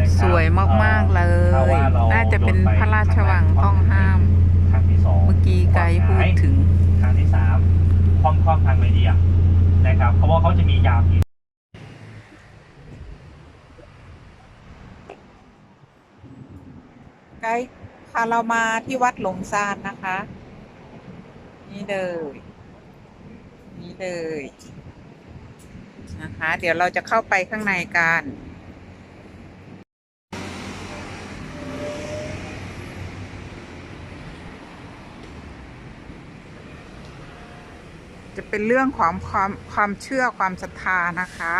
นะครับสวยมากๆเลยถ้ว่รน่าจะเป็นพระราชวังต้องห้าม ทางที่สองเมื่อกี้ไกด์พูดถึง ทางที่สามห้องครอบทางไมเดียนะครับ เพราะว่าเขาจะมียามอีกไกด์พาเรามาที่วัดหลงซานนะคะ นี่เลย นี่เลยนะคะ เดี๋ยวเราจะเข้าไปข้างในกัน จะเป็นเรื่องความความความเชื่อความศรัทธานะคะ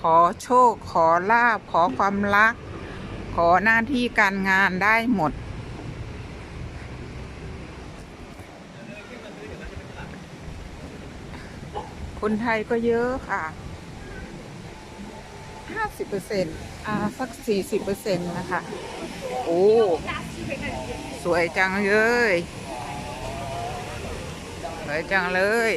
ขอโชค ขอลาบขอความรัก ขอหน้าที่การงานได้หมด คนไทยก็เยอะค่ะห้าสิบเปอร์เซ็นต์อ่าสักสี่สิบเปอร์เซ็นต์นะคะ โอ้ สวยจังเลย วยจังเลย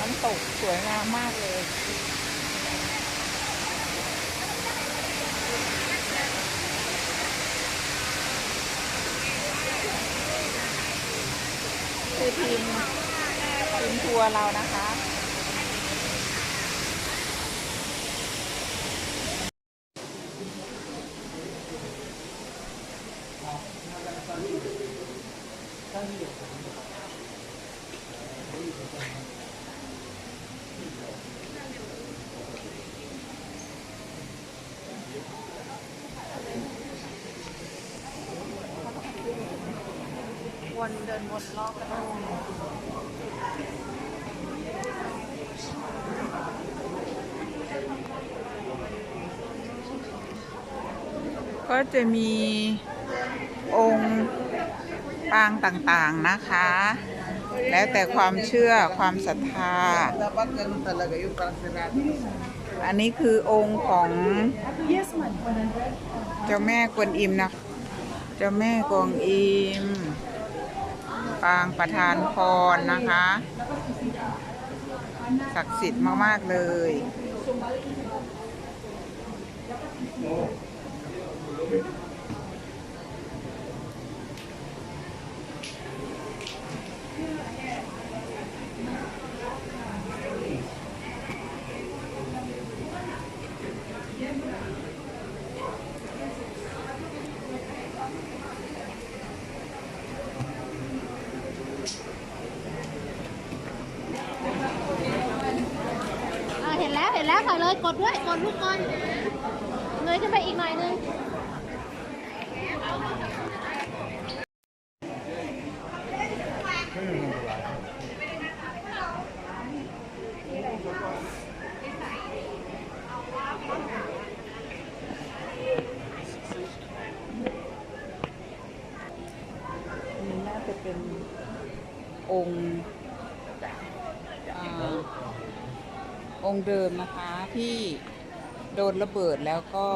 น้ำตกสวยงามมากเลย คือ ทีมทีมทัวร์เรานะคะวนเดินวนรอบกันก็ จะมีองค์ปางต่างๆนะคะ แล้วแต่ความเชื่อความศรัทธา อันนี้คือองค์ของเจ้าแม่กวนอิมนะเจ้าแม่กวงอิม ปางประธานพรนะคะ ศักดิ์สิทธิ์มาก ๆ เลยอ่า แล้วเห็นแล้วถ่ายเลยกดด้วยกดลูกก่อนเลยขึ้นไปอีกหน่อยนึง นี่น่าจะเป็นองค์อา องค์เดิมนะคะที่โดนระเบิดแล้วก็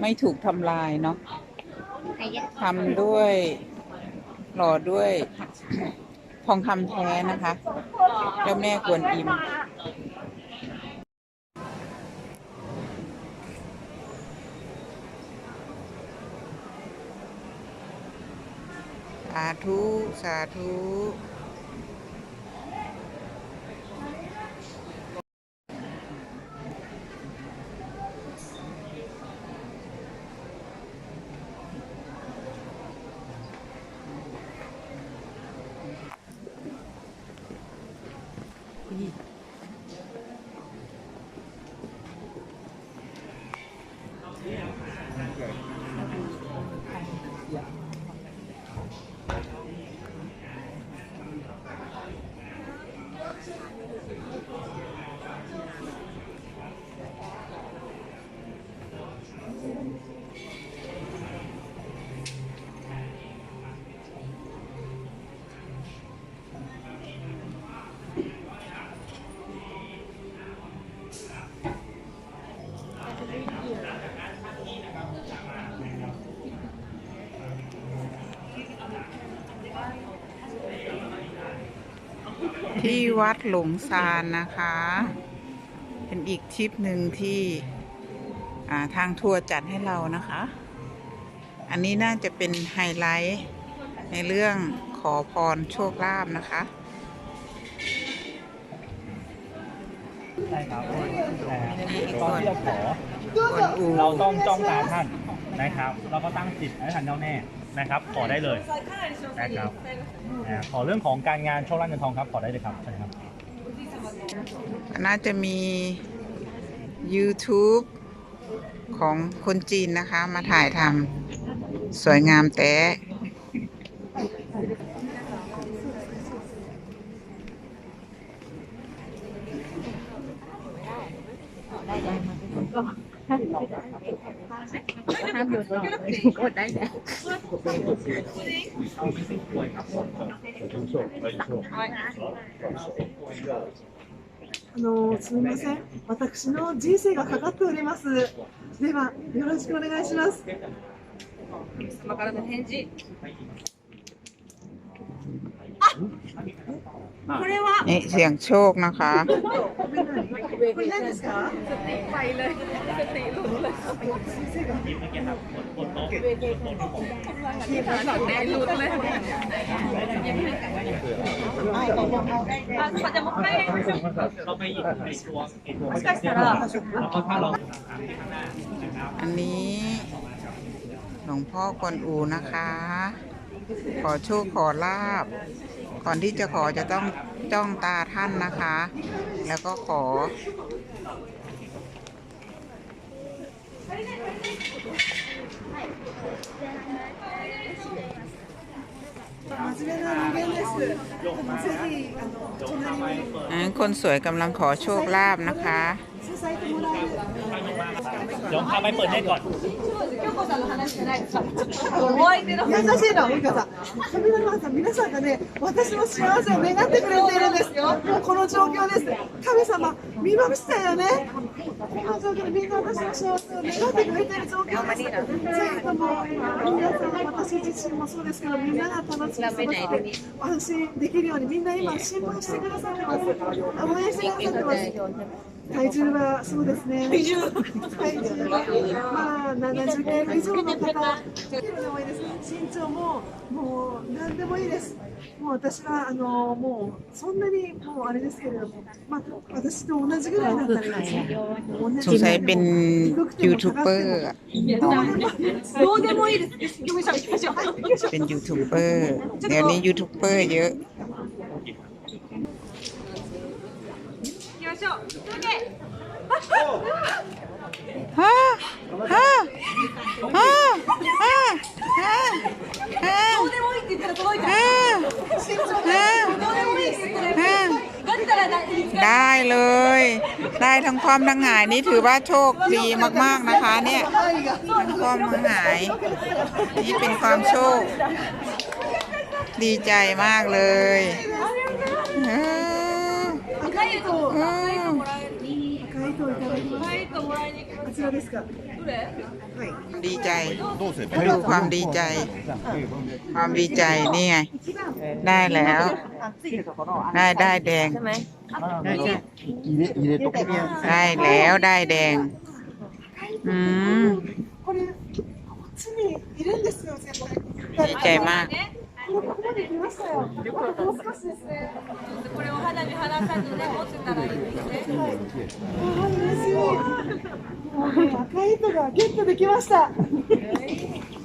ไม่ถูกทำลายเนาะทำด้วยหล่อด้วยทองคำแท้นะคะ เจ้าแม่กวนอิม สาธุ สาธุ น ที่วัดหลงซานนะคะ เป็นอีกทริปหนึ่งที่อ่าทางทัวร์จัดให้เรานะคะ อันนี้น่าจะเป็นไฮไลท์ในเรื่องขอพรโชคลาภนะคะใช่ครับแต่ตอนที่เราขอกวนอูเราต้องจ้องตาท่านนะครับ เราก็ตั้งจิตอธิษฐานแน่วแน่ นะครับขอได้เลยนะครับอ่าขอเรื่องของการงานโชคลาภเงินทองครับขอได้เลยครับใช่ครับน่าจะมี YouTube ของคนจีนนะคะ มาถ่ายทำสวยงามแต่ あのすみません、私の人生がかかっております。では、よろしくお願いします。これは、 นี่เสียงโชคนะคะ これ何ですか。เราไปหยิบในตัวไอ้ตัวแล้วก็ถ้าเรา อันนี้หลวงพ่อกวนอูนะคะ ขอโชคขอลาบ ก่อนที่จะขอจะต้องจ้องตาท่านนะคะ แล้วก็ขอ คนสวยกำลังขอโชคลาภนะคะ 支えてもらえる。 เดี๋ยวพาไปเปิดเน็ตก่อน 優しいの、美香さん。カメラマンさん、皆さんがね、私の幸せを願ってくれているんですよ。この状況です。神様、見ましたよね。この状況でみんな私の幸せを願ってくれている状況です。ぜひとも、皆さん、私自身もそうですけど、みんなが楽しく過ごして、安心できるように、みんな今、心配してくださってます。応援してくださってます。 体重はそうですね。体重体重はまあ70キロ以上の方、キロでもいいです。身長ももう何でもいいです。もう私はあのもうそんなにもうあれですけれども、まあ私と同じぐらいだったらいいですね。もう同 ส じ งสัยเป็นยูทูบเบอร์อะ どうでもいいです。よいしょ行きましょう。よいしょ เป็นยูทูบเบอร์ เดี๋ยวนี้ยูทูบเบอร์เยอะ ฮ่าฮ่าฮ่าฮ่าฮ่าฮ่าどうでもいいって言ったら届いたฮ่าฮ่าฮ่าได้เลย ได้ทั้งความทั้งหงายนี่ถือว่าโชคดีมาก ๆ นะคะ เนี่ย ทั้งความทั้งหงาย นี่เป็นความโชค ดีใจมากเลยเออ 赤い糸 เออ 赤い糸をいただき ます。あちらですか。はい。 ดีใจ ดูความดีใจ ความดีใจนี่ไง ได้แล้ว ได้ได้แดง ได้แล้วได้แดง อืม これこっちにいるんですよ先輩。 ดีใจมาก ここまで来ましたよ。もう少しですね。これ肌に、で。はい、嬉しい。もう、赤い糸がゲットできました。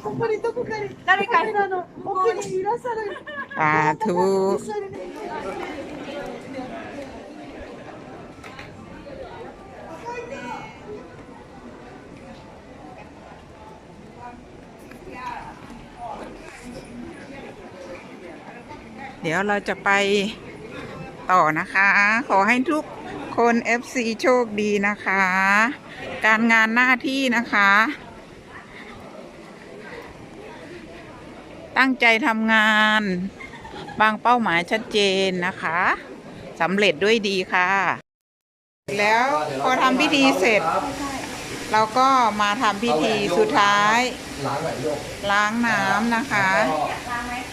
ここにどこかに誰かの奥にいらっしゃる。あー、と。一。 เดี๋ยวเราจะไปต่อนะคะ ขอให้ทุกคน FC โชคดีนะคะ การงานหน้าที่นะคะ ตั้งใจทำงานบางเป้าหมายชัดเจนนะคะสำเร็จด้วยดีค่ะ แล้วพอทำพิธีเสร็จ เราก็มาทำพิธีสุดท้าย ล้างน้ำนะคะอ่า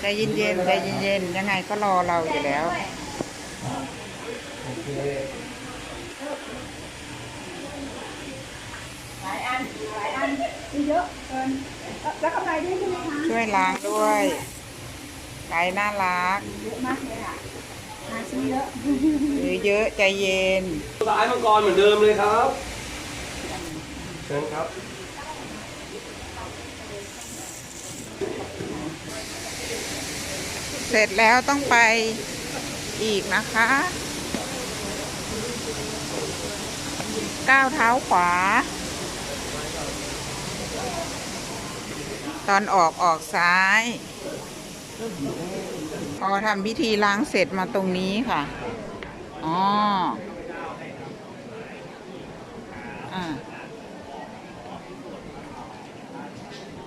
ใจเย็นๆใจเย็นๆยังไงก็รอเราอยู่แล้วช่วยล้างด้วยไก่น่ารักหรือเยอะใจเย็นสายมังกรเหมือนเดิมเลยครับเชิญครับ เสร็จแล้วต้องไปอีกนะคะก้าวเท้าขวา ตอนออกออกซ้าย พอทำพิธีล้างเสร็จมาตรงนี้ค่ะอ๋ออ่า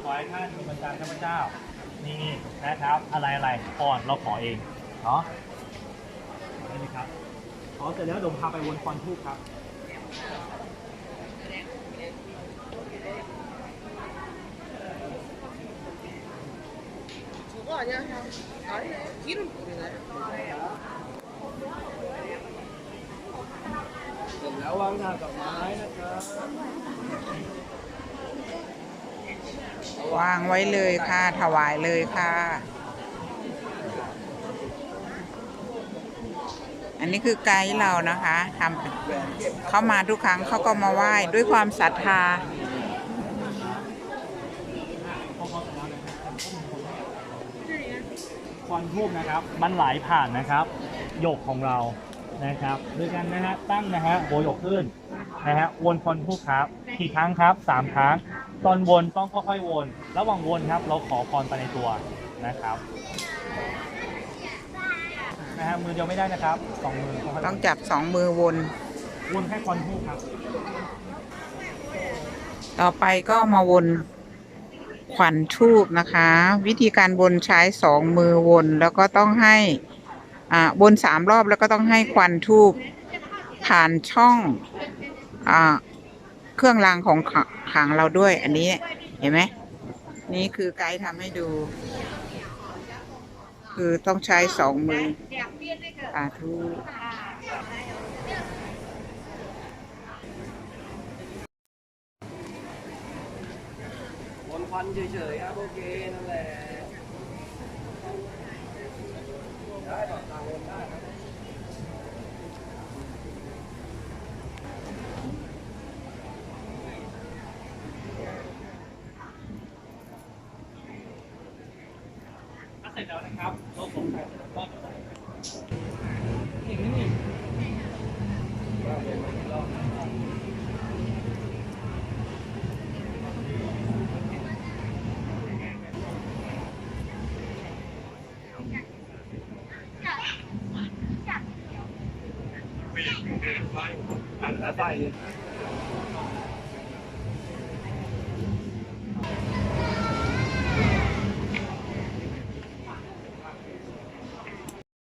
ขอให้ท่านมีบัญชาข้าพเจ้า นี่นะครับ อะไรอะไรก่อนเราขอเองเนาะได้ไหมครับ ขอเสร็จแล้วเดยวผมพาไปวนควันทูบครับ 저거 아니야 형 아니 기름 뿌리네 แล้ววางถา วางไว้เลยค่ะ ถวายเลยค่ะ อันนี้คือไกด์เรานะคะทำเขามาทุกครั้งเขาก็มาไหว้ด้วยความศรัทธาควันทูบนะครับ มันไหลผ่านนะครับหยกของเรานะครับด้วยกันนะฮะตั้งนะฮะโบยหยกขึ้นนะฮะวนควันทูบครับกี่ครั้งครับสามครั้ง ตอนวนต้องค่อยๆวน ระหว่างวนครับ เราขอพรไปในตัวนะครับนะฮะมือเดียวไม่ได้นะครับสองมือค่อยๆต้องจับสองมือวน วนแค่ควันทูบครับ ต่อไปก็มาวนขวัญทูบนะคะ วิธีการวนใช้สองมือวนแล้วก็ต้องให้อ่าวนสามรอบแล้วก็ต้องให้ควันทูบผ่านช่องอ่า เครื่องรางของขขลังเราด้วย อันนี้เห็นไหมนี่คือไกด์ทำให้ดู คือต้องใช้สองมือสาธุบนควันเฉยๆครับโอเคนั่นแหละ ได้ต่อทางวนได้ครับ ถ้าเสร็จแล้วนะครับเราส่งไปก็ แล้ว ไป